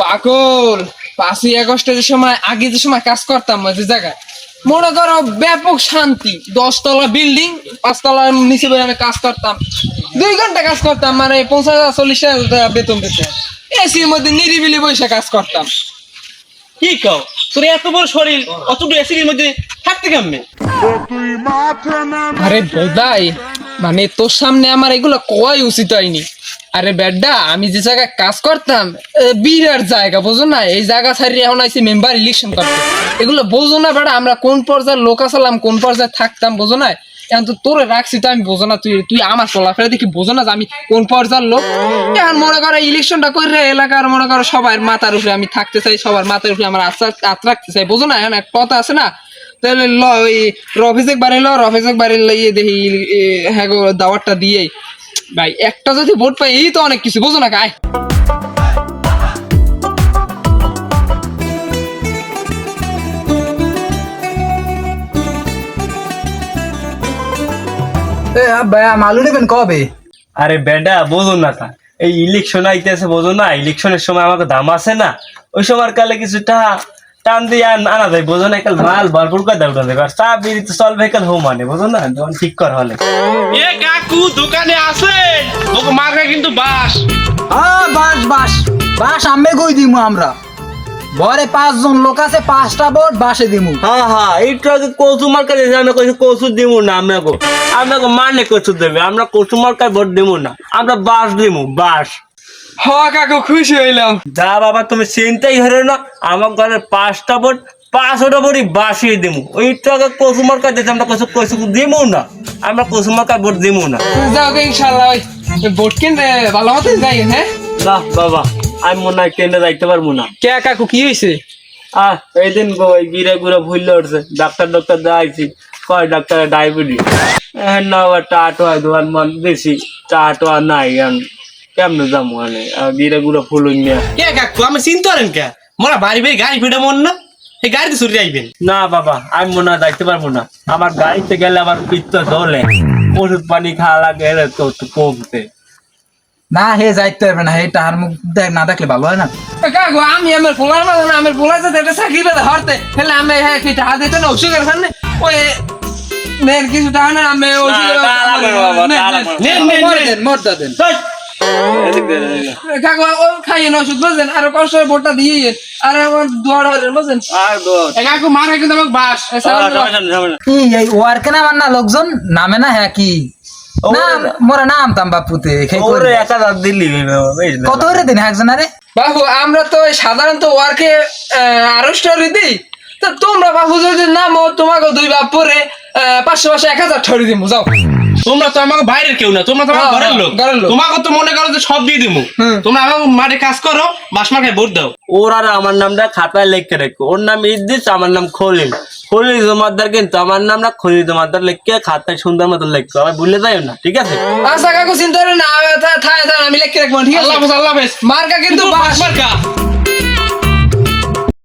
পাগল। পাঁচই আগস্টের সময় আগে যে সময় কাজ করতাম যে জায়গায় মনে করো ব্যাপক শান্তি দশতলা বিল্ডিং পাঁচতলার নিচে বসে আমি কাজ করতাম। দুই ঘণ্টা কাজ করতাম মানে পঞ্চাশ হাজার চল্লিশ হাজার বেতন পেতে এসির মধ্যে নিরিবিলি বসে কাজ করতাম। কি কও? তোর এত বড় শরীর অতটুকু অ্যাসিডের মধ্যে থাকতে কেমনে? আরে বোধাই মানে তোর সামনে আমার এগুলো কয় উচিত হয়নি। আরে বেডা আমি যে জায়গায় কাজ করতাম বিরাট জায়গা, বোঝো না? এই জায়গা ছাড়িয়ে এখন আইসি মেম্বার ইলেকশন করতে। এগুলো বোঝো না বেটা আমরা কোন পর্যায়ের লোক আসলাম, কোন পর্যায়ে থাকতাম, বোঝো না? এখন তো তোরে রাখছি তো আমি, বোঝো না? তুই তুই আমার চলাফেরা দেখি বোঝো না যে আমি কোন পর্যায়ের লোক? এখন মনে করো ইলেকশনটা করে এলাকার, মনে করো সবার মাথার উপরে আমি থাকতে চাই, সবার মাথার উপরে আমার আস্থা হাত রাখতে চাই, বোঝো না? এখন এক কথা আছে না? তাহলে ল, ওই রফিজেক বাড়ি ল রফিজেক বাড়ি লইয়ে দেখি হ্যাঁ গো, দাওয়াতটা দিয়েই। ভাই একটা যদি ভোট পাই এই তো অনেক কিছু বোঝো না এ মালু নেবেন কবে? আরে বেডা বোঝো না তা। এই ইলেকশন আইতেছে বোঝো না ইলেকশনের সময় আমাকে দাম আছে না? ওই সময় কালে কিছু টাকা টান দিয়ে আনা যায় বোঝো না কাল মাল ভরপুর করে দেওয়া যাবে আর চা বিড়ি তো চলবে কাল হো মানে বোঝো না? যখন ঠিক কর হলে। এ কাকু দোকানে আছে তোকে মার্কা কিন্তু বাস হ্যাঁ বাস বাস বাস আমি কই দিমু আমরা। ঘরে পাঁচজন লোক আছে পাঁচটা ভোট বাসে দিমু। হ্যাঁ হ্যাঁ এইটা আগে কচু মার্কা দিয়েছে আমরা কইছি কচু দিব না আমরা গো। আমরা গো মানে কচু দেবে আমরা কচু মার্কায় ভোট দিব না আমরা বাস দিব বাস হ কাকু খুশি হইলাম। যা বাবা তুমি চিন্তাই হরে না আমার ঘরের পাঁচটা ভোট পাঁচটা ভোটই বাসিয়ে দিব ওইটা আগে কচু মার্কা দিয়েছে আমরা কচু কচু দিব না। আমরা কচু মার্কায় ভোট দিব না। যাও ইনশাল্লাহ ওই ভোট কিনতে ভালো মতো যাই হ্যাঁ? না বাবা আমি মনে হয় ট্রেনে যাইতে পারব না। কে কাকু কি হয়েছে আহ এই দিন ওই গিরে গুড়ে ভুললে উঠছে ডাক্তার ডাক্তার দেখাইছি। কয় ডাক্তারের ডায়াবেটিস? না আবার টাটো হয় দোয়ান মান বেশি টাটো নাই এখন কেমনে যাব মানে? গিরে গুড়ে ফুলুন নিয়ে কে কাকু আমি চিন্তা করেন কে? মোরা বাড়ি বাড়ি গাড়ি ফিটা মন না? এই গাড়িতে চুরি আইবেন। না বাবা আমি মনে হয় যাইতে পারব না। আমার গাড়িতে গেলে আবার পিত্ত ধরলে ওষুধ পানি খাওয়া লাগে তো কমতে। না হে যাইতে পারবে না হে তাহার মুখ দেখ না দেখলে ভালো হয় না। কাকু আমি আমার পোলার মাঝে না আমার পোলার সাথে একটা চাকরি পেতে হরতে। তাহলে আমি হ্যাঁ কি টাকা দিতে না ওষুধের খানে? ওই মেয়ের কিছু টাকা না আমি ওষুধের না, টাকা লাগবে না বাবা, টাকা লাগবে না। নেন, নেন, মর নেন। দেন মর দেন। ধ্যাৎ। এদিক দিয়ে, এদিক দিয়ে। কাকু ও খাইয়ে ওষুধ বুঝলেন আর কষ্ট ভোটটা দিয়ে আর আমার দোয়ার হলেন বুঝলেন আর দোয়া। এ কাকু মার্কা কিন্তু আমাকে বাস এ আহ, সালাম দাও। ঝামেলা, ঝামেলা। কি এই ওয়ার্কে না আমার না লোকজন নামে না হ্যাঁ কি না মোরা নাম তাম বাপুতে খেই এক হাজার দিলি কত করে দিন একজন আরে বাবু আমরা তো সাধারণত ওয়ার্কে আরও স্টোরি দিই তো তোমরা বাবু যদি নামো তোমাকে দুই বাপ পরে আহ, পাঁচশো পাঁচশো এক হাজার ঠরি দিমু যাও তোমরা তো আমাকে বাইরের কেউ না তোমরা তো আমার ঘরের লোক। তোমাকে তো মনে করো যে সব দিয়ে দিবো তোমরা আমাকে মাঠে কাজ করো মার্কায় ভোট দাও। ওর আর আমার নামটা খাতায় লিখে রাখো। ওর নাম ইদ্দিস আমার নাম খলিল। খলিল জমাদ্দার কিন্তু আমার নামটা খলিল জমাদ্দার লিখে খাতায় সুন্দর মতো লিখো। আবার ভুলে যাই না ঠিক আছে? আচ্ছা কাকু চিন্তা করেন না আমি লিখে রাখব ঠিক আল্লাহ আছে হাফেজ আল্লাহ হাফেজ। মার্কা কিন্তু মার্কা।